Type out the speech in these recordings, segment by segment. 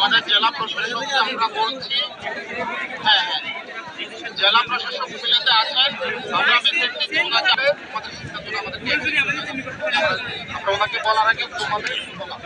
আমাদের জেলা প্রশাসককে আমরা বলছি হ্যাঁ হ্যাঁ জেলা প্রশাসক মিলেতে আছেন, আমরা মেসেজ দিচ্ছি ওনাকে আমাদের সিদ্ধান্ত আমাদেরকে আমরা ওনাকে বলার আগে তোমাদের বলা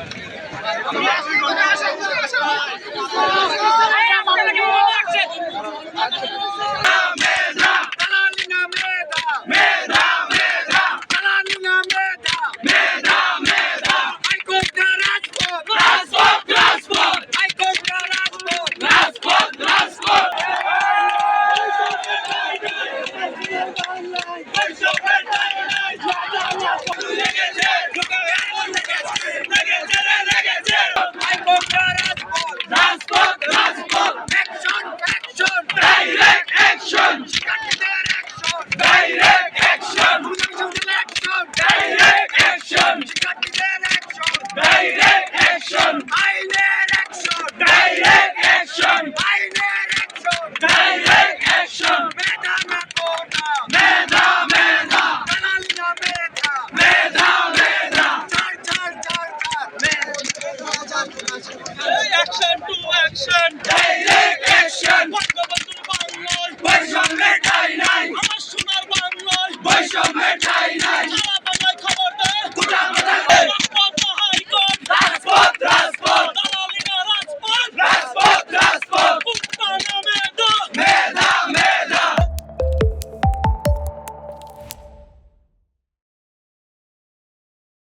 action Do action. Direct action. What